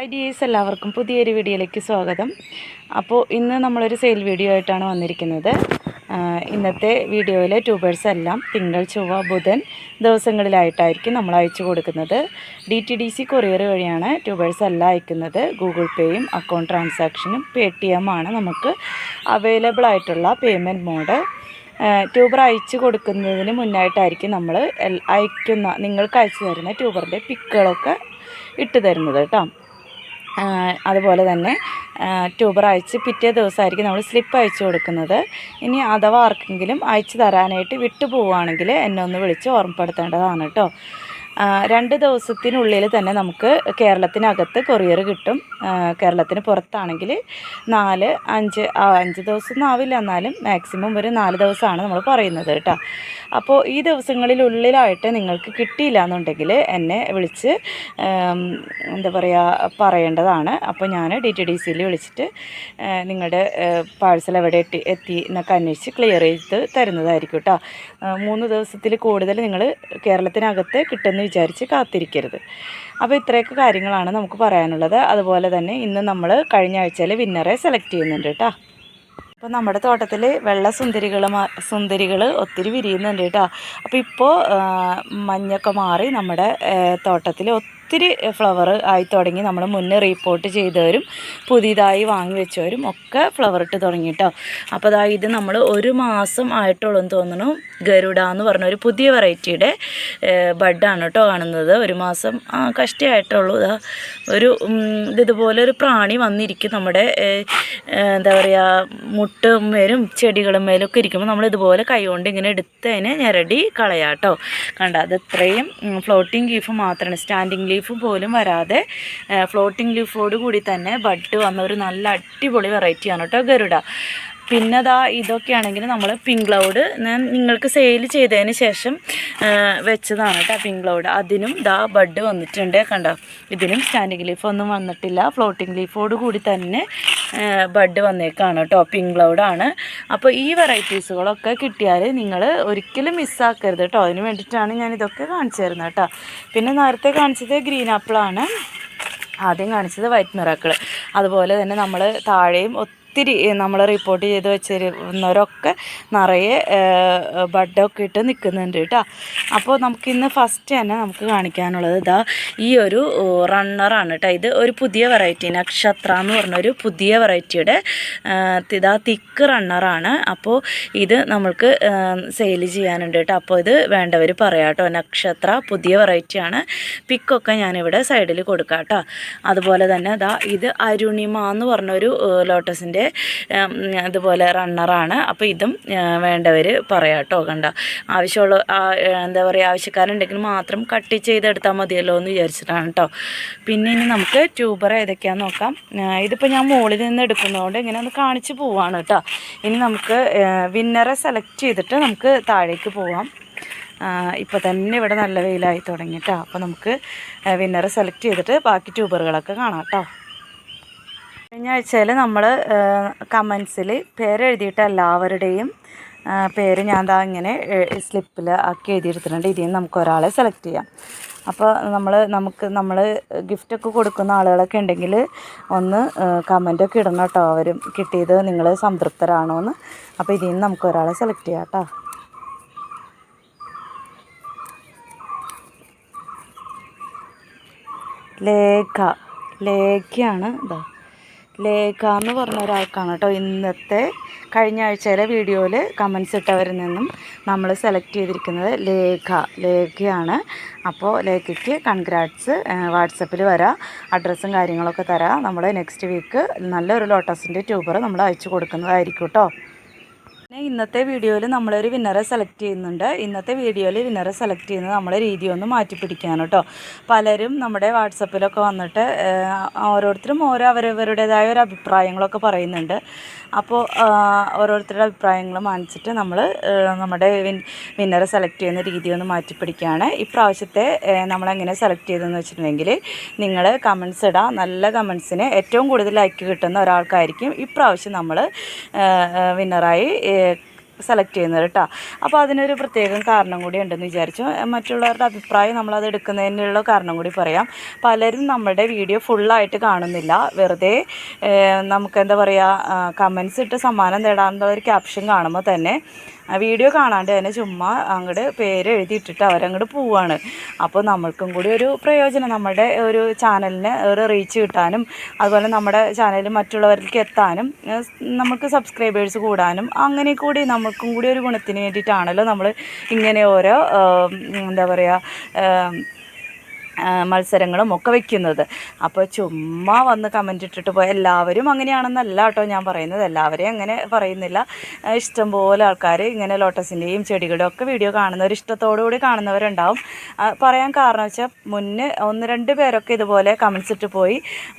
Hi dears എല്ലാവർക്കും പുതിയൊരു വീഡിയോയിലേക്ക് സ്വാഗതം. അപ്പോൾ ഇന്ന് നമ്മളൊരു സെയിൽ വീഡിയോ ആയിട്ടാണ് വന്നിരിക്കുന്നത്. ഇന്നത്തെ വീഡിയോയിലെ ട്യൂബേഴ്സ് എല്ലാം തിങ്കൾ ചൊവ്വ ബുധൻ ദിവസങ്ങളിലായിട്ടായിരിക്കും നമ്മൾ അയച്ചു കൊടുക്കുന്നത്. D T D C courier വഴിയാണ് ട്യൂബേഴ്സ് എല്ലാം അയക്കുന്നത്. ഗൂഗിൾ പേയും അക്കൗണ്ട് ട്രാൻസാക്ഷനും പേ ടി എം ആണ് നമുക്ക് അവൈലബിൾ ആയിട്ടുള്ള പേയ്മെന്റ് മോഡ് ട്യൂബർ അയച്ചു കൊടുക്കുന്നതിന് മുന്നായിട്ടായിരിക്കും നമ്മൾ അയക്കുന്ന നിങ്ങൾക്ക് അയച്ചു തരുന്ന ട്യൂബറിന്റെ പിക്കുകളൊക്കെ ഇട്ട് തരുന്നത് കേട്ടോ. അതുപോലെ തന്നെ ട്യൂബർ അയച്ച് പിറ്റേ ദിവസമായിരിക്കും നമ്മൾ സ്ലിപ്പ് അയച്ചു കൊടുക്കുന്നത്. ഇനി അഥവാ ആർക്കെങ്കിലും അയച്ചു തരാനായിട്ട് വിട്ടു പോവുകയാണെങ്കിൽ എന്നെ ഒന്ന് വിളിച്ച് ഓർമ്മപ്പെടുത്തേണ്ടതാണ് കേട്ടോ. രണ്ട് ദിവസത്തിനുള്ളിൽ തന്നെ നമുക്ക് കേരളത്തിനകത്ത് കൊറിയർ കിട്ടും. കേരളത്തിന് പുറത്താണെങ്കിൽ നാല് അഞ്ച് അഞ്ച് ദിവസമൊന്നും ആവില്ല എന്നാലും മാക്സിമം ഒരു നാല് ദിവസമാണ് നമ്മൾ പറയുന്നത് കേട്ടോ. അപ്പോൾ ഈ ദിവസങ്ങളിലുള്ളിലായിട്ട് നിങ്ങൾക്ക് കിട്ടിയില്ല എന്നുണ്ടെങ്കിൽ എന്നെ വിളിച്ച് എന്താ പറയുക പറയേണ്ടതാണ്. അപ്പോൾ ഞാൻ ഡി ടി ഡി സിയിൽ വിളിച്ചിട്ട് നിങ്ങളുടെ പാഴ്സൽ എവിടെ എത്തി എത്തി എന്നൊക്കെ അന്വേഷിച്ച് ക്ലിയർ ചെയ്ത് തരുന്നതായിരിക്കും കേട്ടോ മൂന്ന് ദിവസത്തിൽ കൂടുതൽ നിങ്ങൾ കേരളത്തിനകത്ത് കിട്ടുമെന്ന് വിചാരിച്ച് കാത്തിരിക്കരുത്. അപ്പോൾ ഇത്രയൊക്കെ കാര്യങ്ങളാണ് നമുക്ക് പറയാനുള്ളത്. അതുപോലെ തന്നെ ഇന്ന് നമ്മൾ കഴിഞ്ഞ ആഴ്ചയിൽ വിന്നറെ സെലക്ട് ചെയ്യുന്നുണ്ട് കേട്ടോ അപ്പോൾ നമ്മുടെ തോട്ടത്തിൽ വെള്ള സുന്ദരികൾ സുന്ദരികൾ ഒത്തിരി വിരിയുന്നുണ്ട് കേട്ടോ. അപ്പോൾ ഇപ്പോൾ മഞ്ഞൊക്കെ മാറി നമ്മുടെ തോട്ടത്തിൽ ഒത്തിരി ഫ്ലവർ ആയി തുടങ്ങി. നമ്മൾ മുന്നേ റിപ്പോർട്ട് ചെയ്തവരും പുതിയതായി വാങ്ങി വെച്ചവരും ഒക്കെ ഫ്ലവർ ഇട്ട് തുടങ്ങി കേട്ടോ അപ്പോൾ അതാ ഇത് നമ്മൾ ഒരു മാസം ആയിട്ടുള്ളൂ എന്ന് തോന്നുന്നു. ഗരുഡ എന്ന് പറഞ്ഞ ഒരു പുതിയ വെറൈറ്റിയുടെ ബഡാണ് കേട്ടോ കാണുന്നത്. ഒരു മാസം കഷ്ടിയായിട്ടുള്ളൂ കഷ്ടേ ഇതാ ഒരു ഇതുപോലെ ഒരു പ്രാണി വന്നിരിക്കും നമ്മുടെ എന്താ പറയുക മുട്ടും മേലും ചെടികളും മേലും ഒക്കെ ഇരിക്കുമ്പോൾ നമ്മൾ ഇതുപോലെ കൈകൊണ്ട് ഇങ്ങനെ എടുത്തതിനെ ഞെരടി കളയാം കേട്ടോ കണ്ട? അത് ഇത്രയും ഫ്ലോട്ടിംഗ് ലീഫ് മാത്രമാണ് സ്റ്റാൻഡിങ് ലീഫ് പോലും വരാതെ ഫ്ലോട്ടിംഗ് ലീഫോട് കൂടി തന്നെ ബഡ് വന്ന ഒരു നല്ല അടിപൊളി വെറൈറ്റിയാണ് കേട്ടോ ഗരുഡ. പിന്നെ ദാ ഇതൊക്കെയാണെങ്കിൽ നമ്മൾ പിങ്ക് ക്ലൗഡ് ഞാൻ നിങ്ങൾക്ക് സെയിൽ ചെയ്തതിന് ശേഷം വെച്ചതാണ് കേട്ടോ പിങ്ക് ക്ലൗഡ് അതിനും ദാ ബഡ് വന്നിട്ടുണ്ട് കണ്ടോ? ഇതിനും സ്റ്റാൻഡിങ് ലീഫ് ഒന്നും വന്നിട്ടില്ല. ഫ്ലോട്ടിംഗ് ലീഫോട് കൂടി തന്നെ ബഡ് വന്നേക്കാണ് കേട്ടോ പിങ്ക് ക്ലൗഡാണ് അപ്പോൾ ഈ വെറൈറ്റീസുകളൊക്കെ കിട്ടിയാൽ നിങ്ങൾ ഒരിക്കലും മിസ്സാക്കരുത് കേട്ടോ. അതിന് വേണ്ടിയിട്ടാണ് ഞാൻ ഇതൊക്കെ കാണിച്ചു തരുന്നത് കേട്ടോ. പിന്നെ നേരത്തെ കാണിച്ചത് ഗ്രീൻ ആപ്പിളാണ് ആദ്യം കാണിച്ചത് വൈറ്റ് മിറാക്കിൾ അതുപോലെ തന്നെ നമ്മൾ താഴെയും ഒത്തിരി നമ്മൾ റിപ്പോർട്ട് ചെയ്ത് വെച്ചിരുന്നവരൊക്കെ നിറയെ ബഡൊക്കെ ഇട്ട് നിൽക്കുന്നുണ്ട് കേട്ടോ. അപ്പോൾ നമുക്കിന്ന് ഫസ്റ്റ് തന്നെ നമുക്ക് കാണിക്കാനുള്ളത് ഇതാ ഈ ഒരു റണ്ണറാണ് കേട്ടോ. ഇത് ഒരു പുതിയ വെറൈറ്റി നക്ഷത്ര എന്ന് പറഞ്ഞൊരു പുതിയ വെറൈറ്റിയുടെ ഇതാ തിക്ക് റണ്ണറാണ് അപ്പോൾ ഇത് നമ്മൾക്ക് സെയിൽ ചെയ്യാനുണ്ട് കേട്ടോ. അപ്പോൾ ഇത് വേണ്ടവർ പറയാം കേട്ടോ. നക്ഷത്ര പുതിയ വെറൈറ്റിയാണ് പിക്കൊക്കെ ഞാനിവിടെ സൈഡിൽ കൊടുക്കാം കേട്ടോ. അതുപോലെ തന്നെ ഇതാ ഇത് അരുണിമ എന്ന് പറഞ്ഞൊരു ലോട്ടസിന്റെ അതുപോലെ റണ്ണറാണ് അപ്പോൾ ഇതും വേണ്ടവർ പറയാം കേട്ടോ കണ്ട. ആവശ്യമുള്ള എന്താ പറയുക ആവശ്യക്കാരുണ്ടെങ്കിൽ മാത്രം കട്ട് ചെയ്തെടുത്താൽ മതിയല്ലോ എന്ന് വിചാരിച്ചിട്ടാണ് കേട്ടോ പിന്നെ ഇനി നമുക്ക് ട്യൂബർ ഏതൊക്കെയാണെന്ന് നോക്കാം. ഇതിപ്പോൾ ഞാൻ മുകളിൽ നിന്ന് എടുക്കുന്നതുകൊണ്ട് ഇങ്ങനെ ഒന്ന് കാണിച്ച് പോവാണ് കേട്ടോ ഇനി നമുക്ക് വിന്നറെ സെലക്ട് ചെയ്തിട്ട് നമുക്ക് താഴേക്ക് പോവാം. ഇപ്പോൾ തന്നെ ഇവിടെ നല്ല വെയിലായി തുടങ്ങി അപ്പോൾ നമുക്ക് വിന്നറെ സെലക്ട് ചെയ്തിട്ട് ബാക്കി ട്യൂബറുകളൊക്കെ കാണാം കേട്ടോ കഴിഞ്ഞ ആഴ്ചയിൽ നമ്മൾ കമൻസിൽ പേരെഴുതിയിട്ട് എല്ലാവരുടെയും പേര് ഞാൻ ദാ ഇങ്ങനെ സ്ലിപ്പിൽ ആക്കി എഴുതിയെടുത്തിട്ടുണ്ട്. ഇതിൽ നിന്ന് നമുക്ക് ഒരാളെ സെലക്ട് ചെയ്യാം. അപ്പോൾ നമ്മൾ നമുക്ക് നമ്മൾ ഗിഫ്റ്റൊക്കെ കൊടുക്കുന്ന ആളുകളൊക്കെ ഉണ്ടെങ്കിൽ ഒന്ന് കമന്റൊക്കെ ഇടണം കേട്ടോ. അവരും കിട്ടിയത് നിങ്ങൾ സംതൃപ്തരാണോ എന്ന് അപ്പോൾ ഇതിൽ നിന്ന് നമുക്ക് ഒരാളെ സെലക്ട് ചെയ്യാം കേട്ടോ. ലേഖ. ലേഖയാണ് ഇതാ ലേഖ എന്ന് പറഞ്ഞ ഒരാൾക്കാണ് കേട്ടോ ഇന്നത്തെ കഴിഞ്ഞ ആഴ്ചയിലെ വീഡിയോയിൽ കമൻസ് ഇട്ടവരിൽ നിന്നും നമ്മൾ സെലക്ട് ചെയ്തിരിക്കുന്നത് ലേഖ ലേഖയാണ്. അപ്പോൾ ലേഖയ്ക്ക് കൺഗ്രാറ്റ്സ് വാട്സപ്പിൽ വരാം അഡ്രസ്സും കാര്യങ്ങളൊക്കെ തരാം. നമ്മൾ നെക്സ്റ്റ് വീക്ക് നല്ലൊരു ലോട്ടസിന്റെ ട്യൂബർ നമ്മൾ അയച്ചു കൊടുക്കുന്നതായിരിക്കും കേട്ടോ. പിന്നെ ഇന്നത്തെ വീഡിയോയിൽ നമ്മളൊരു വിന്നറെ സെലക്ട് ചെയ്യുന്നുണ്ട്. ഇന്നത്തെ വീഡിയോയിൽ വിന്നറെ സെലക്ട് ചെയ്യുന്നത് നമ്മളെ രീതി ഒന്ന് മാറ്റി പിടിക്കാൻ കേട്ടോ പലരും നമ്മുടെ വാട്സപ്പിലൊക്കെ വന്നിട്ട് ഓരോരുത്തരും ഓരോ അവരവരുടേതായ ഒരു അഭിപ്രായങ്ങളൊക്കെ പറയുന്നുണ്ട്. അപ്പോൾ ഓരോരുത്തരുടെ അഭിപ്രായങ്ങൾ മാനിച്ചിട്ട് നമ്മൾ നമ്മുടെ വിന്നറെ സെലക്ട് ചെയ്യുന്ന രീതി ഒന്ന് മാറ്റി പിടിക്കുകയാണ് ഇപ്രാവശ്യത്തെ നമ്മളെങ്ങനെ സെലക്ട് ചെയ്തതെന്ന് വെച്ചിട്ടുണ്ടെങ്കിൽ നിങ്ങൾ കമൻസ് ഇടാം. നല്ല കമൻസിന് ഏറ്റവും കൂടുതൽ ലൈക്ക് കിട്ടുന്ന ഒരാൾക്കായിരിക്കും ഇപ്രാവശ്യം നമ്മൾ വിന്നറായി സെലക്ട് ചെയ്യുന്നത് കേട്ടോ. അപ്പോൾ അതിനൊരു പ്രത്യേകം കാരണം കൂടി ഉണ്ടെന്ന് വിചാരിച്ചു. മറ്റുള്ളവരുടെ അഭിപ്രായം നമ്മളത് എടുക്കുന്നതിനുള്ള കാരണം കൂടി പറയാം. പലരും നമ്മുടെ വീഡിയോ ഫുള്ളായിട്ട് കാണുന്നില്ല. വെറുതെ നമുക്ക് എന്താ പറയുക കമൻസ് ഇട്ട് സമ്മാനം നേടാനുള്ള ഒരു ക്യാപ്ഷൻ കാണുമ്പോൾ തന്നെ ആ വീഡിയോ കാണാണ്ട് തന്നെ ചുമ്മാ അങ്ങോട്ട് പേര് എഴുതിയിട്ടിട്ട് അവരങ്ങോട്ട് പോവാണ്. അപ്പോൾ നമ്മൾക്കും കൂടി ഒരു പ്രയോജനം നമ്മുടെ ഒരു ചാനലിന് ഒരു റീച്ച് കിട്ടാനും അതുപോലെ നമ്മുടെ ചാനൽ മറ്റുള്ളവരിലേക്ക് എത്താനും നമുക്ക് സബ്സ്ക്രൈബേഴ്സ് കൂടാനും അങ്ങനെ കൂടി നമുക്കും കൂടി ഒരു ഗുണത്തിന് വേണ്ടിയിട്ടാണല്ലോ നമ്മൾ ഇങ്ങനെ ഓരോ എന്താ പറയുക മത്സരങ്ങളും ഒക്കെ വെക്കുന്നത്. അപ്പോൾ ചുമ്മാ വന്ന് കമന്റ് ഇട്ടിട്ട് പോയ എല്ലാവരും അങ്ങനെയാണെന്നല്ല കേട്ടോ ഞാൻ പറയുന്നത്. എല്ലാവരെയും അങ്ങനെ പറയുന്നില്ല. ഇഷ്ടംപോലെ ആൾക്കാർ ഇങ്ങനെ ലോട്ടസിന്റെയും ചെടികളുടെയും ഒക്കെ വീഡിയോ കാണുന്നവർ ഇഷ്ടത്തോടു കൂടി കാണുന്നവരുണ്ടാവും. പറയാൻ കാരണം വെച്ചാൽ മുന്നേ ഒന്ന് രണ്ട് പേരൊക്കെ ഇതുപോലെ കമൻസ് ഇട്ട് പോയി.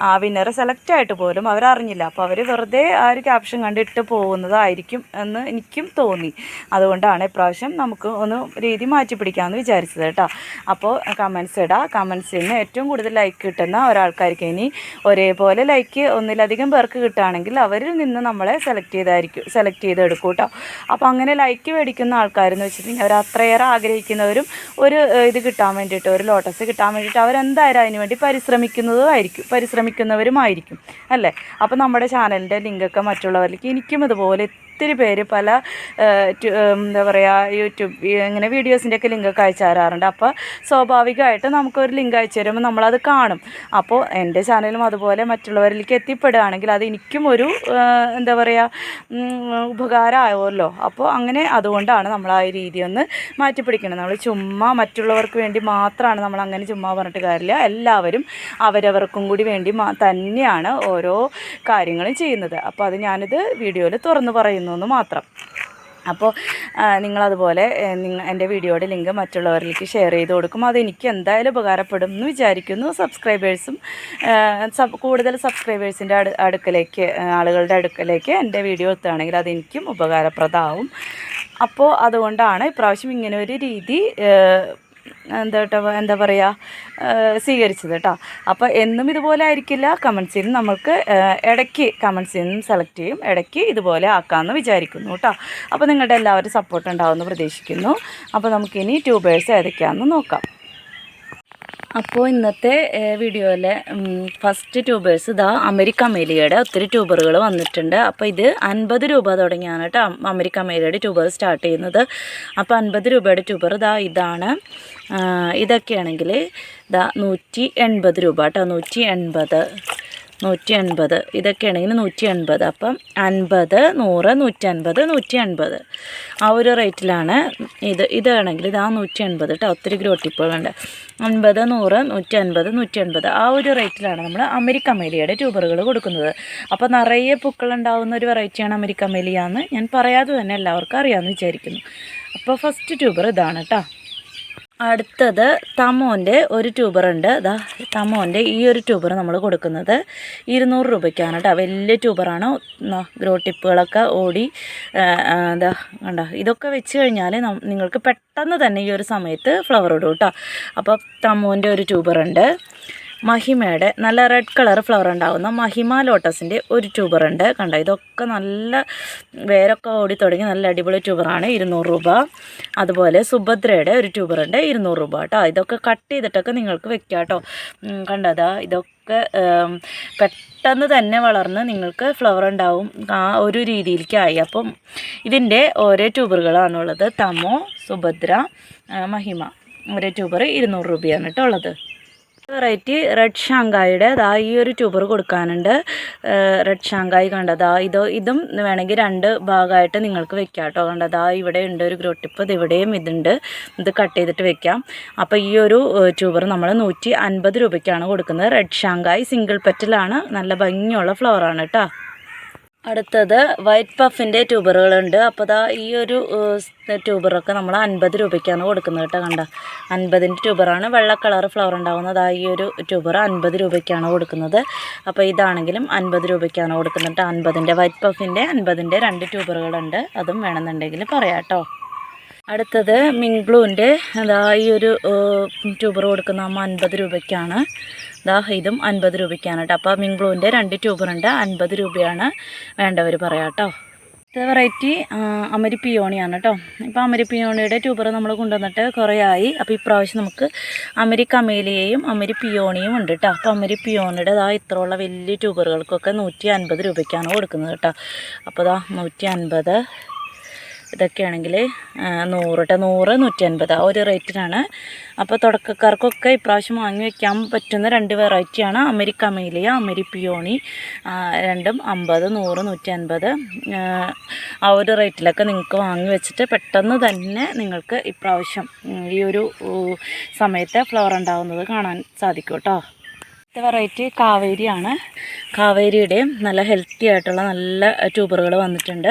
ആ വിന്നറെ സെലക്ട് ആയിട്ട് പോലും അവരറിഞ്ഞില്ല. അപ്പോൾ അവർ വെറുതെ ആ ഒരു ക്യാപ്ഷൻ കണ്ടിട്ട് പോകുന്നതായിരിക്കും എന്ന് എനിക്കും തോന്നി. അതുകൊണ്ടാണ് ഇപ്രാവശ്യം നമുക്ക് ഒന്ന് രീതി മാറ്റി പിടിക്കാമെന്ന് വിചാരിച്ചത് കേട്ടോ. അപ്പോൾ കമൻസ് ഇടാം കമൻസിന് ഏറ്റവും കൂടുതൽ ലൈക്ക് കിട്ടുന്ന ഒരാൾക്കാർക്ക് ഇനി ഒരേപോലെ ലൈക്ക് ഒന്നിലധികം പേർക്ക് കിട്ടുകയാണെങ്കിൽ അവരിൽ നിന്ന് നമ്മളെ സെലക്ട് ചെയ്തായിരിക്കും സെലക്ട് ചെയ്തെടുക്കും കേട്ടോ. അപ്പോൾ അങ്ങനെ ലൈക്ക് മേടിക്കുന്ന ആൾക്കാരെന്ന് വെച്ചിട്ടുണ്ടെങ്കിൽ അവർ അത്രയേറെ ആഗ്രഹിക്കുന്നവരും ഒരു ഇത് കിട്ടാൻ വേണ്ടിയിട്ട് ഒരു ലോട്ടസ് കിട്ടാൻ വേണ്ടിയിട്ട് അവരെന്തായാലും അതിന് വേണ്ടി പരിശ്രമിക്കുന്നതും ആയിരിക്കും പരിശ്രമിക്കുന്നവരുമായിരിക്കും അല്ലേ? അപ്പോൾ നമ്മുടെ ചാനലിന്റെ ലിങ്കൊക്കെ മറ്റുള്ളവരിലേക്ക് എനിക്കും ഇതുപോലെ ഒത്തിരി പേര് പല എന്താ പറയുക യൂട്യൂബ് ഇങ്ങനെ വീഡിയോസിന്റെ ഒക്കെ ലിങ്കൊക്കെ അയച്ചു തരാറുണ്ട്. അപ്പോൾ സ്വാഭാവികമായിട്ട് നമുക്കൊരു ലിങ്ക് അയച്ചു തരുമ്പോൾ നമ്മളത് കാണും. അപ്പോൾ എന്റെ ചാനലും അതുപോലെ മറ്റുള്ളവരിലേക്ക് എത്തിപ്പെടുകയാണെങ്കിൽ അത് എനിക്കും ഒരു എന്താ പറയുക ഉപകാരമാവുമല്ലോ. അപ്പോൾ അങ്ങനെ അതുകൊണ്ടാണ് നമ്മൾ ആ രീതി ഒന്ന് മാറ്റിപ്പിടിക്കുന്നത് നമ്മൾ ചുമ്മാ മറ്റുള്ളവർക്ക് വേണ്ടി മാത്രമാണ് നമ്മൾ അങ്ങനെ ചുമ്മാ പറഞ്ഞിട്ട് കാര്യമില്ല. എല്ലാവരും അവരവർക്കും കൂടി വേണ്ടി തന്നെയാണ് ഓരോ കാര്യങ്ങളും ചെയ്യുന്നത്. അപ്പോൾ അത് ഞാനിത് വീഡിയോയിൽ തുറന്നു പറയുന്നു. എന്ന് മാത്രം. അപ്പോൾ നിങ്ങളതുപോലെ നിങ്ങൾ എന്റെ വീഡിയോയുടെ ലിങ്ക് മറ്റുള്ളവരിലേക്ക് ഷെയർ ചെയ്ത് കൊടുക്കും. അതെനിക്ക് എന്തായാലും ഉപകാരപ്പെടും എന്ന് വിചാരിക്കുന്നു. സബ്സ്ക്രൈബേഴ്സും സബ് കൂടുതൽ സബ്സ്ക്രൈബേഴ്സിന്റെ അടു അടുക്കലേക്ക് ആളുകളുടെ അടുക്കലേക്ക് എന്റെ വീഡിയോ എത്തുകയാണെങ്കിൽ അതെനിക്കും ഉപകാരപ്രദമാവും. അപ്പോൾ അതുകൊണ്ടാണ് ഇപ്രാവശ്യം ഇങ്ങനെ ഒരു രീതി എന്താ കേട്ടോ എന്താ പറയുക സ്വീകരിച്ചത് കേട്ടോ. അപ്പോൾ എന്നും ഇതുപോലെ ആയിരിക്കില്ല. കമൻസിൽ നിന്ന് നമുക്ക് ഏഹ്, ഇടയ്ക്ക് കമൻസിൽ നിന്നും സെലക്ട് ചെയ്യും. ഇടയ്ക്ക് ഇതുപോലെ ആക്കാമെന്ന് വിചാരിക്കുന്നു കേട്ടോ. അപ്പോൾ നിങ്ങളുടെ എല്ലാവരും സപ്പോർട്ട് ഉണ്ടാവുമെന്ന് പ്രതീക്ഷിക്കുന്നു. അപ്പോൾ നമുക്കിനി ട്യൂബേഴ്സ് ഏതൊക്കെയാണെന്ന് നോക്കാം. അപ്പോൾ ഇന്നത്തെ വീഡിയോയിലെ ഫസ്റ്റ് ട്യൂബേഴ്സ് ഇതാ അമേരിക്ക മേലിയുടെ ഒത്തിരി ട്യൂബറുകൾ വന്നിട്ടുണ്ട്. അപ്പോൾ ഇത് അൻപത് രൂപ തുടങ്ങിയാണ് കേട്ടോ അമേരിക്ക മേലിയുടെ ട്യൂബർ സ്റ്റാർട്ട് ചെയ്യുന്നത്. അപ്പോൾ അൻപത് രൂപയുടെ ട്യൂബർ ഇതാ ഇതാണ്. ഇതൊക്കെയാണെങ്കിൽ ഇതാ നൂറ്റി രൂപ കേട്ടോ നൂറ്റി നൂറ്റി അൻപത് ഇതൊക്കെയാണെങ്കിൽ നൂറ്റി അൻപത് അപ്പം അൻപത് നൂറ് നൂറ്റി അൻപത് നൂറ്റി അൻപത് ആ ഒരു റേറ്റിലാണ് ഇത്. ഇതാണെങ്കിൽ ഇതാ നൂറ്റി അൻപത് കേട്ടോ ഒത്തിരി ഗ്രോട്ടിപ്പുകളുണ്ട് അൻപത് നൂറ് നൂറ്റി അൻപത് നൂറ്റി അൻപത് ആ ഒരു റേറ്റിലാണ് നമ്മൾ അമേരിക്ക മേലിയുടെ ട്യൂബറുകൾ കൊടുക്കുന്നത്. അപ്പോൾ നിറയെ പൂക്കളുണ്ടാവുന്ന ഒരു വെറൈറ്റിയാണ് അമേരിക്ക മേലിയ എന്ന് ഞാൻ പറയാതെ തന്നെ എല്ലാവർക്കും അറിയാമെന്ന് വിചാരിക്കുന്നു. അപ്പോൾ ഫസ്റ്റ് ട്യൂബർ ഇതാണ് കേട്ടോ അടുത്തത് തമോന്റെ ഒരു ട്യൂബർ ഉണ്ട്. ഇതാ തമോന്റെ ഈ ഒരു ട്യൂബർ നമ്മൾ കൊടുക്കുന്നത് ഇരുന്നൂറ് രൂപയ്ക്കാണ് കേട്ടോ. വലിയ ട്യൂബറാണ്. ഗ്രോ ടിപ്പുകളൊക്കെ ഓടി എന്താ കണ്ട? ഇതൊക്കെ വെച്ച് കഴിഞ്ഞാൽ നിങ്ങൾക്ക് പെട്ടെന്ന് തന്നെ ഈ ഒരു സമയത്ത് ഫ്ലവർ ഇടും കേട്ടോ. അപ്പോൾ തമോന്റെ ഒരു ട്യൂബറുണ്ട് മഹിമയുടെ നല്ല റെഡ് കളർ ഫ്ലവർ ഉണ്ടാകുന്ന മഹിമ ലോട്ടസിന്റെ ഒരു ട്യൂബർ ഉണ്ട്. കണ്ടോ ഇതൊക്കെ നല്ല വേരൊക്കെ ഓടി തുടങ്ങി നല്ല അടിപൊളി ട്യൂബറാണ് ഇരുന്നൂറ് രൂപ. അതുപോലെ സുഭദ്രയുടെ ഒരു ട്യൂബറുണ്ട് ഇരുന്നൂറ് രൂപ കേട്ടോ. ഇതൊക്കെ കട്ട് ചെയ്തിട്ടൊക്കെ നിങ്ങൾക്ക് വെക്കാം കേട്ടോ. കണ്ടതാ ഇതൊക്കെ പെട്ടെന്ന് തന്നെ വളർന്ന് നിങ്ങൾക്ക് ഫ്ലവർ ഉണ്ടാവും ആ ഒരു രീതിയിലേക്കായി. അപ്പം ഇതിന്റെ ഓരോ ട്യൂബറുകളാണുള്ളത് തമോ സുഭദ്ര മഹിമ. ഓരോ ട്യൂബർ ഇരുന്നൂറ് രൂപയാണ് കേട്ടോ ഉള്ളത്. വെറൈറ്റി റെഡ് ഷാങ്കായുടെ ദാ ഈ ഒരു ട്യൂബർ കൊടുക്കാനുണ്ട്. റെഡ് ഷാങ്കായി കണ്ടതാ ഇതോ ഇതും വേണമെങ്കിൽ രണ്ട് ഭാഗമായിട്ട് നിങ്ങൾക്ക് വെക്കാം കേട്ടോ. കണ്ടതാ ഇവിടെ ഉണ്ട് ഒരു ഗ്രോട്ടിപ്പ് ഇത് ഇവിടെയും ഇതുണ്ട്. ഇത് കട്ട് ചെയ്തിട്ട് വെക്കാം. അപ്പോൾ ഈ ഒരു ട്യൂബർ നമ്മൾ നൂറ്റി അൻപത് രൂപയ്ക്കാണ് കൊടുക്കുന്നത്. റെഡ് ഷാങ്കായി സിംഗിൾ പെറ്റലാണ്. നല്ല ഭംഗിയുള്ള ഫ്ലവറാണ് കേട്ടോ. അടുത്തത് വൈറ്റ് പഫിന്റെ ട്യൂബറുകളുണ്ട്. അപ്പോൾ ദാ ഈ ഒരു ട്യൂബറൊക്കെ നമ്മൾ അൻപത് രൂപയ്ക്കാണ് കൊടുക്കുന്നത് കേട്ടോ കണ്ട. അൻപതിന്റെ ട്യൂബറാണ്. വെള്ള കളർ ഫ്ലവർ ഉണ്ടാകുന്നത് ആ ഈ ഒരു ട്യൂബർ അൻപത് രൂപയ്ക്കാണ് കൊടുക്കുന്നത്. അപ്പോൾ ഇതാണെങ്കിലും അൻപത് രൂപയ്ക്കാണ് കൊടുക്കുന്നത് അൻപതിന്റെ വൈറ്റ് പഫിന്റെ അൻപതിന്റെ രണ്ട് ട്യൂബറുകളുണ്ട്. അതും വേണമെന്നുണ്ടെങ്കിൽ പറയാം കേട്ടോ. അടുത്തത് മിങ്ക്ലൂന്റെ അതാ ഈ ഒരു ട്യൂബർ കൊടുക്കുന്ന അമ്മ അൻപത് രൂപയ്ക്കാണ്. ദാ ഇതും അൻപത് രൂപയ്ക്കാണ് കേട്ടോ. അപ്പോൾ മിങ്ക്ലൂന്റെ രണ്ട് ട്യൂബറുണ്ട് അൻപത് രൂപയാണ് വേണ്ടവർ പറയാം കേട്ടോ. അടുത്ത വെറൈറ്റി അമരി പിയോണിയാണ് കേട്ടോ. ഇപ്പോൾ അമരി പിയോണിയുടെ ട്യൂബർ നമ്മൾ കൊണ്ടുവന്നിട്ട് കുറേ ആയി അപ്പോൾ ഇപ്രാവശ്യം നമുക്ക് അമരി കമേലിയയും അമരി പിയോണിയും ഉണ്ട് കേട്ടോ. അപ്പോൾ അമരി പിയോണിയുടെ ഇതാ ഇത്രയുള്ള വലിയ ട്യൂബറുകൾക്കൊക്കെ നൂറ്റി അൻപത് രൂപയ്ക്കാണ് കൊടുക്കുന്നത് കേട്ടോ. അപ്പോൾ ഇതാ നൂറ്റി അൻപത് ഇതൊക്കെയാണെങ്കിൽ നൂറ് കേട്ടോ നൂറ് നൂറ്റി അൻപത് ആ ഒരു റേറ്റിനാണ്. അപ്പോൾ തുടക്കക്കാർക്കൊക്കെ ഇപ്രാവശ്യം വാങ്ങി വയ്ക്കാൻ പറ്റുന്ന രണ്ട് വെറൈറ്റിയാണ്. അമരി കമേലിയ അമരി പിയോണി രണ്ടും അമ്പത് നൂറ് നൂറ്റി അൻപത് ആ ഒരു റേറ്റിലൊക്കെ നിങ്ങൾക്ക് വാങ്ങി വെച്ചിട്ട് പെട്ടെന്ന് തന്നെ നിങ്ങൾക്ക് ഇപ്രാവശ്യം ഈ ഒരു സമയത്തെ ഫ്ലവർ ഉണ്ടാകുന്നത് കാണാൻ സാധിക്കും കേട്ടോ. അടുത്ത വെറൈറ്റി കാവേരിയാണ്. കാവേരിയുടെയും നല്ല ഹെൽത്തി ആയിട്ടുള്ള നല്ല ട്യൂബറുകൾ വന്നിട്ടുണ്ട്.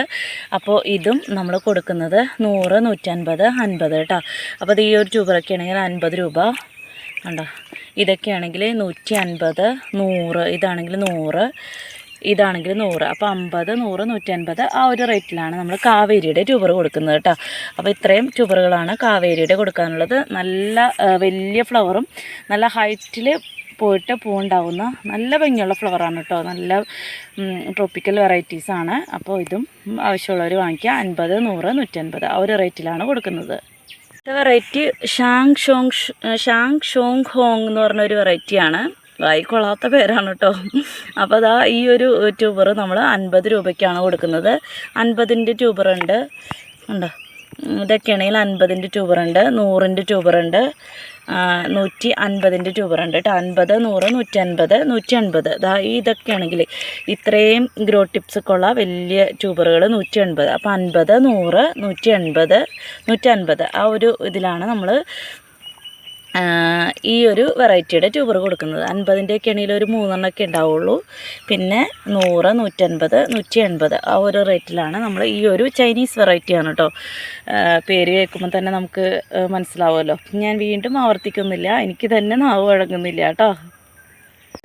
അപ്പോൾ ഇതും നമ്മൾ കൊടുക്കുന്നത് നൂറ് നൂറ്റൻപത് അൻപത് കേട്ടോ. അപ്പോൾ ഇത് ഈ ഒരു ട്യൂബറൊക്കെ ആണെങ്കിൽ അൻപത് രൂപ. കണ്ടോ? ഇതൊക്കെയാണെങ്കിൽ നൂറ്റി അൻപത് നൂറ് ഇതാണെങ്കിൽ നൂറ് ഇതാണെങ്കിൽ നൂറ്. അപ്പോൾ അമ്പത് നൂറ് നൂറ്റി അൻപത് ആ ഒരു റേറ്റിലാണ് നമ്മൾ കാവേരിയുടെ ട്യൂബർ കൊടുക്കുന്നത് കേട്ടോ. അപ്പോൾ ഇത്രയും ട്യൂബറുകളാണ് കാവേരിയുടെ കൊടുക്കാനുള്ളത്. നല്ല വലിയ ഫ്ലവറും നല്ല ഹൈറ്റിൽ പോയിട്ട് പൂവുണ്ടാവുന്ന നല്ല ഭംഗിയുള്ള ഫ്ലവറാണ് കേട്ടോ നല്ല ട്രോപ്പിക്കൽ വെറൈറ്റീസാണ് അപ്പോൾ ഇതും ആവശ്യമുള്ളവർ വാങ്ങിക്കുക. അൻപത് നൂറ് നൂറ്റൻപത് ആ ഒരു റേറ്റിലാണ് കൊടുക്കുന്നത്. അടുത്ത variety Shang Shong Shang Shong Hong എന്ന് പറഞ്ഞ ഒരു വെറൈറ്റിയാണ് വായി കൊള്ളാത്ത പേരാണ് കേട്ടോ അപ്പോൾ അതാ ഈ ഒരു ട്യൂബർ നമ്മൾ അൻപത് രൂപയ്ക്കാണ് കൊടുക്കുന്നത്. അൻപതിന്റെ ട്യൂബറുണ്ട് ഉണ്ടോ. ഇതൊക്കെയാണെങ്കിൽ അൻപതിന്റെ ട്യൂബറുണ്ട് നൂറിന്റെ ട്യൂബറുണ്ട് നൂറ്റി അൻപതിന്റെ ട്യൂബറുണ്ട് കേട്ടോ അൻപത് നൂറ് നൂറ്റി അൻപത് നൂറ്റി അൻപത് ഇതാ ഇതൊക്കെയാണെങ്കിൽ ഇത്രയും ഗ്രോ ടിപ്സൊക്കെ ഉള്ള വലിയ ട്യൂബറുകൾ നൂറ്റി അൻപത് അപ്പോൾ അൻപത് നൂറ് നൂറ്റി അൻപത് നൂറ്റി അൻപത് ആ ഒരു ഇതിലാണ് നമ്മൾ ഈ ഒരു വെറൈറ്റിയുടെ ട്യൂബർ കൊടുക്കുന്നത്. അൻപതിന്റെ ഒക്കെ ആണെങ്കിൽ ഒരു മൂന്നെണ്ണമൊക്കെ ഉണ്ടാവുള്ളൂ. പിന്നെ നൂറ് നൂറ്റൻപത് നൂറ്റി എൺപത് ആ ഒരു റേറ്റിലാണ് നമ്മൾ ഈ ഒരു ചൈനീസ് വെറൈറ്റിയാണ് കേട്ടോ പേര് കേൾക്കുമ്പോൾ തന്നെ നമുക്ക് മനസ്സിലാവുമല്ലോ. ഞാൻ വീണ്ടും ആവർത്തിക്കുന്നില്ല. എനിക്ക് തന്നെ നാവ് വഴങ്ങുന്നില്ല കേട്ടോ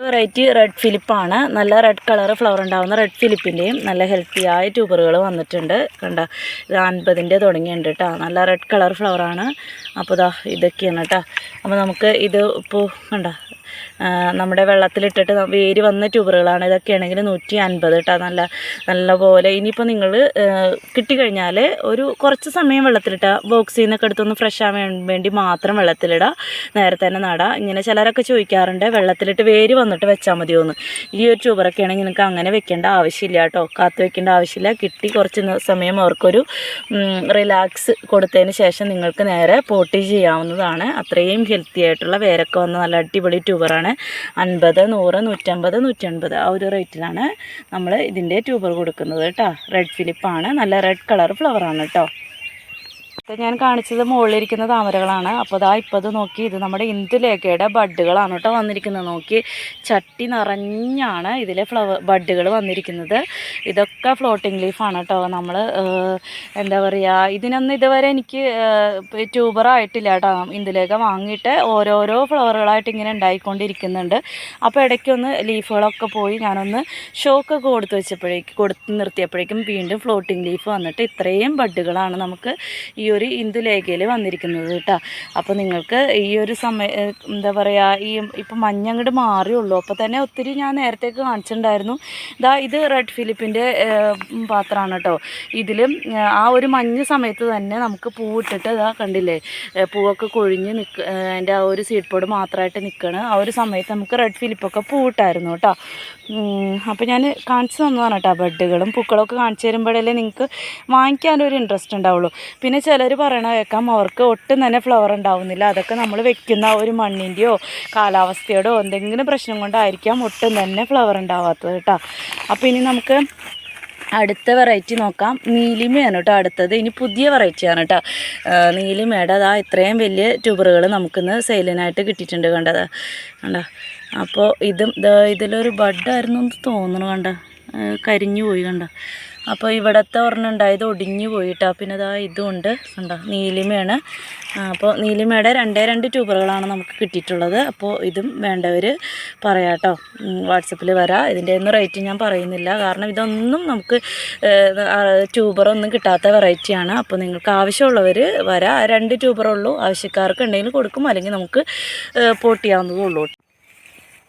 വെറൈറ്റി റെഡ് ഫിലിപ്പാണ് നല്ല റെഡ് കളർ ഫ്ലവർ ഉണ്ടാകുന്ന റെഡ് ഫിലിപ്പിന്റെയും നല്ല ഹെൽത്തി ആയ ട്യൂബറുകൾ വന്നിട്ടുണ്ട്. കണ്ട? ഇത് അൻപതിന്റെ തുടങ്ങിയിട്ടുണ്ട് കേട്ടോ നല്ല റെഡ് കളർ ഫ്ലവറാണ് അപ്പോൾ ഇതാ ഇതൊക്കെയാണ് കേട്ടോ. അപ്പോൾ നമുക്ക് ഇത് ഇപ്പോൾ കണ്ട? നമ്മുടെ വെള്ളത്തിലിട്ടിട്ട് വേര് വന്ന ട്യൂബറുകളാണ്. ഇതൊക്കെയാണെങ്കിൽ നൂറ്റി അൻപത് കേട്ടോ നല്ല നല്ല പോലെ ഇനിയിപ്പോൾ നിങ്ങൾ കിട്ടിക്കഴിഞ്ഞാൽ ഒരു കുറച്ച് സമയം വെള്ളത്തിലിട്ടുക ബോക്സിൽ നിന്നൊക്കെ എടുത്തൊന്ന് ഫ്രഷ് ആവാൻ വേണ്ടി മാത്രം വെള്ളത്തിലിടുക നേരത്തെ തന്നെ നടാം. ഇങ്ങനെ ചിലരൊക്കെ ചോദിക്കാറുണ്ട് വെള്ളത്തിലിട്ട് വേര് വന്നിട്ട് വെച്ചാൽ മതിയോ എന്ന് ഈ ഒരു ട്യൂബറൊക്കെ ആണെങ്കിൽ നിങ്ങൾക്ക് അങ്ങനെ വെക്കേണ്ട ആവശ്യമില്ല കേട്ടോ കാത്തു വെക്കേണ്ട ആവശ്യമില്ല. കിട്ടി കുറച്ച് സമയം അവർക്കൊരു റിലാക്സ് കൊടുത്തതിന് ശേഷം നിങ്ങൾക്ക് നേരെ പോട്ടി ചെയ്യാവുന്നതാണ്. അത്രയും ഹെൽത്തി ആയിട്ടുള്ള വേരൊക്കെ വന്ന നല്ല അടിപൊളി ട്യൂബറാണ് അൻപത് നൂറ് നൂറ്റമ്പത് നൂറ്റൻപത് ആ ഒരു റേറ്റിലാണ് നമ്മൾ ഇതിന്റെ ട്യൂബർ കൊടുക്കുന്നത് കേട്ടോ. റെഡ് ഫിലിപ്പാണ് നല്ല റെഡ് കളർ ഫ്ലവറാണ് കേട്ടോ. ഇത് ഞാൻ കാണിച്ചത് മുകളിലിരിക്കുന്ന താമരകളാണ്. അപ്പോൾ ദാ ഇപ്പോൾ അത് നോക്കി ഇത് നമ്മുടെ ഇന്ദുലേഖയുടെ ബഡ്ഡുകളാണ് കേട്ടോ വന്നിരിക്കുന്നത്. നോക്കി ചട്ടി നിറഞ്ഞാണ് ഇതിലെ ഫ്ലവർ ബഡ്ഡുകൾ വന്നിരിക്കുന്നത്. ഇതൊക്കെ ഫ്ലോട്ടിംഗ് ലീഫാണ് കേട്ടോ. നമ്മൾ എന്താ പറയുക ഇതിനൊന്നും ഇതുവരെ എനിക്ക് ട്യൂബറായിട്ടില്ല കേട്ടോ. ഇന്ദുലേഖ വാങ്ങിയിട്ട് ഓരോരോ ഫ്ലവറുകളായിട്ട് ഇങ്ങനെ ഉണ്ടായിക്കൊണ്ടിരിക്കുന്നുണ്ട്. അപ്പോൾ ഇടയ്ക്കൊന്ന് ലീഫുകളൊക്കെ പോയി ഞാനൊന്ന് ഷോക്കൊക്കെ കൊടുത്ത് വെച്ചപ്പോഴേക്കും കൊടുത്ത് നിർത്തിയപ്പോഴേക്കും വീണ്ടും ഫ്ലോട്ടിംഗ് ലീഫ് വന്നിട്ട് ഇത്രയും ബഡ്ഡുകളാണ് നമുക്ക് ഈ ഒരു ഇന്ദുലേഖയിൽ വന്നിരിക്കുന്നത് കേട്ടോ. അപ്പോൾ നിങ്ങൾക്ക് ഈ ഒരു സമയ എന്താ പറയുക ഈ ഇപ്പം മഞ്ഞ അങ്ങോട്ട് മാറിയുള്ളൂ. അപ്പോൾ തന്നെ ഒത്തിരി ഞാൻ നേരത്തേക്ക് കാണിച്ചിട്ടുണ്ടായിരുന്നു. ഇതാ ഇത് റെഡ് ഫിലിപ്പിന്റെ പാത്രമാണ് കേട്ടോ. ഇതിലും ആ ഒരു മഞ്ഞ സമയത്ത് തന്നെ നമുക്ക് പൂവിട്ടിട്ട് ഇതാ കണ്ടില്ലേ പൂവൊക്കെ കൊഴിഞ്ഞ് നിൽക്ക അതിന്റെ ആ ഒരു സീഡ് പോഡ് മാത്രമായിട്ട് നിൽക്കുകയാണ് ആ ഒരു സമയത്ത് നമുക്ക് റെഡ് ഫിലിപ്പൊക്കെ പൂവിട്ടായിരുന്നു കേട്ടോ. അപ്പോൾ ഞാൻ കാണിച്ചു തന്നതാണ് കേട്ടോ ബഡ്ഡുകളും പൂക്കളൊക്കെ കാണിച്ചു തരുമ്പോഴല്ലേ നിങ്ങൾക്ക് വാങ്ങിക്കാനൊരു ഇൻട്രസ്റ്റ് ഉണ്ടാവുള്ളൂ. പിന്നെ പറയണ കേൾക്കാം അവർക്ക് ഒട്ടും തന്നെ ഫ്ലവർ ഉണ്ടാവുന്നില്ല. അതൊക്കെ നമ്മൾ വെക്കുന്ന ഒരു മണ്ണിന്റെയോ കാലാവസ്ഥയോടോ എന്തെങ്കിലും പ്രശ്നം കൊണ്ടായിരിക്കാം ഒട്ടും തന്നെ ഫ്ലവർ ഉണ്ടാവാത്തത് കേട്ടോ. അപ്പോൾ ഇനി നമുക്ക് അടുത്ത വെറൈറ്റി നോക്കാം. നീലിമയാണ് കേട്ടോ അടുത്തത്. ഇനി പുതിയ വെറൈറ്റിയാണ് കേട്ടോ. നീലിമയുടെ അതാ ഇത്രയും വലിയ ട്യൂബറുകൾ നമുക്കിന്ന് സെയിലിനായിട്ട് കിട്ടിയിട്ടുണ്ട് കണ്ടത് കണ്ട? അപ്പോൾ ഇതും ഇതിലൊരു ബഡായിരുന്നു എന്ന് തോന്നുന്നു കണ്ട? കരിഞ്ഞു പോയി കണ്ട? അപ്പോൾ ഇവിടത്തെ ഒരെണ്ണം ഉണ്ടായത് ഒടിഞ്ഞു പോയിട്ടാണ് പിന്നെ ഇതാ ഇതുണ്ട് കണ്ടോ? നീലിമയാണ്. അപ്പോൾ നീലിമയുടെ രണ്ടേ രണ്ട് ട്യൂബറുകളാണ് നമുക്ക് കിട്ടിയിട്ടുള്ളത്. അപ്പോൾ ഇതും വേണ്ടവർ പറയാട്ടോ. വാട്സപ്പിൽ വരാം. ഇതിന്റെ ഒന്നും റേറ്റ് ഞാൻ പറയുന്നില്ല. കാരണം ഇതൊന്നും നമുക്ക് ട്യൂബറൊന്നും കിട്ടാത്ത വെറൈറ്റിയാണ്. അപ്പോൾ നിങ്ങൾക്ക് ആവശ്യമുള്ളവർ വരാം. രണ്ട് ട്യൂബറുള്ളൂ ആവശ്യക്കാർക്ക് ഉണ്ടെങ്കിൽ കൊടുക്കും. അല്ലെങ്കിൽ നമുക്ക് പോട്ട് ഉള്ളൂ.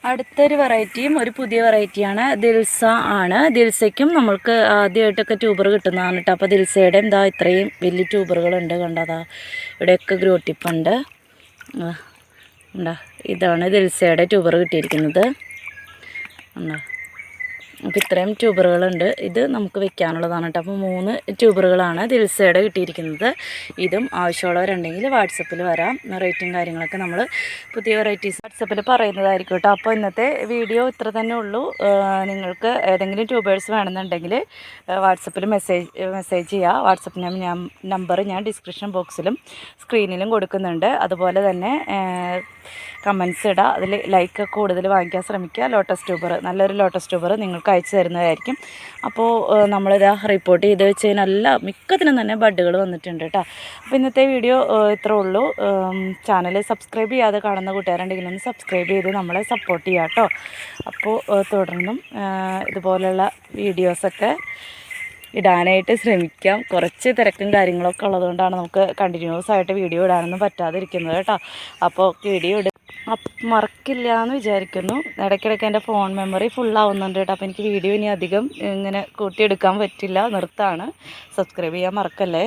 അടുത്തൊരു വെറൈറ്റിയും ഒരു പുതിയ വെറൈറ്റിയാണ് ദിൽസ ആണ്. ദിൽസയ്ക്കും നമ്മൾക്ക് ആദ്യമായിട്ടൊക്കെ ട്യൂബർ കിട്ടുന്നതാണ് കേട്ടോ അപ്പോൾ ദിൽസയുടെ എന്താ ഇത്രയും വലിയ ട്യൂബറുകളുണ്ട് കണ്ടതാ ഇവിടെയൊക്കെ ഗ്രോട്ടിപ്പുണ്ട് ഉണ്ടാ? ഇതാണ് ദിൽസയുടെ ട്യൂബർ കിട്ടിയിരിക്കുന്നത്. ഉണ്ടോ? നമുക്ക് ഇത്രയും ട്യൂബറുകളുണ്ട്. ഇത് നമുക്ക് വെക്കാനുള്ളതാണ് കേട്ടോ. അപ്പോൾ മൂന്ന് ട്യൂബറുകളാണ് ദിൽസയുടെ കിട്ടിയിരിക്കുന്നത്. ഇതും ആവശ്യമുള്ളവരുണ്ടെങ്കിൽ വാട്സപ്പിൽ വരാം. റേറ്റും കാര്യങ്ങളൊക്കെ നമ്മൾ പുതിയ വെറൈറ്റീസ് വാട്സപ്പിൽ പറയുന്നതായിരിക്കും കേട്ടോ. അപ്പോൾ ഇന്നത്തെ വീഡിയോ ഇത്ര തന്നെ ഉള്ളൂ. നിങ്ങൾക്ക് ഏതെങ്കിലും ട്യൂബേഴ്സ് വേണമെന്നുണ്ടെങ്കിൽ വാട്സപ്പിൽ മെസ്സേജ് മെസ്സേജ് ചെയ്യുക. വാട്സപ്പ് ഞാൻ നമ്പർ ഞാൻ ഡിസ്ക്രിപ്ഷൻ ബോക്സിലും സ്ക്രീനിലും കൊടുക്കുന്നുണ്ട്. അതുപോലെ തന്നെ കമൻസ് ഇടുക അതിൽ ലൈക്ക് കൂടുതൽ വാങ്ങിക്കാൻ ശ്രമിക്കുക. ലോട്ടസ് ട്യൂബർ നല്ലൊരു ലോട്ടസ് ട്യൂബർ നിങ്ങൾക്ക് അയച്ചു തരുന്നതായിരിക്കും. അപ്പോൾ നമ്മളിത് റിപ്പോർട്ട് ചെയ്ത് വെച്ച് കഴിഞ്ഞാൽ മിക്കതിനും തന്നെ ബഡ്ഡുകൾ വന്നിട്ടുണ്ട് കേട്ടോ അപ്പോൾ ഇന്നത്തെ വീഡിയോ ഇത്രേ ഉള്ളൂ. ചാനൽ സബ്സ്ക്രൈബ് ചെയ്യാതെ കാണുന്ന കൂട്ടുകാരുണ്ടെങ്കിൽ ഒന്ന് സബ്സ്ക്രൈബ് ചെയ്ത് നമ്മളെ സപ്പോർട്ട് ചെയ്യാം കേട്ടോ അപ്പോൾ തുടർന്നും ഇതുപോലെയുള്ള വീഡിയോസൊക്കെ ഇടാനായിട്ട് ശ്രമിക്കാം. കുറച്ച് തിരക്കും കാര്യങ്ങളൊക്കെ ഉള്ളതുകൊണ്ടാണ് നമുക്ക് കണ്ടിന്യൂസ് ആയിട്ട് വീഡിയോ ഇടാനൊന്നും പറ്റാതിരിക്കുന്നത് കേട്ടോ അപ്പോൾ വീഡിയോ മറക്കില്ല എന്ന് വിചാരിക്കുന്നു. ഇടയ്ക്കിടയ്ക്ക് എന്റെ ഫോൺ മെമ്മറി ഫുള്ളാവുന്നുണ്ട് കേട്ടോ. അപ്പോൾ എനിക്ക് വീഡിയോ ഇനി അധികം ഇങ്ങനെ കൂട്ടിയെടുക്കാൻ പറ്റില്ല. നിർത്താണ്. സബ്സ്ക്രൈബ് ചെയ്യാൻ മറക്കല്ലേ?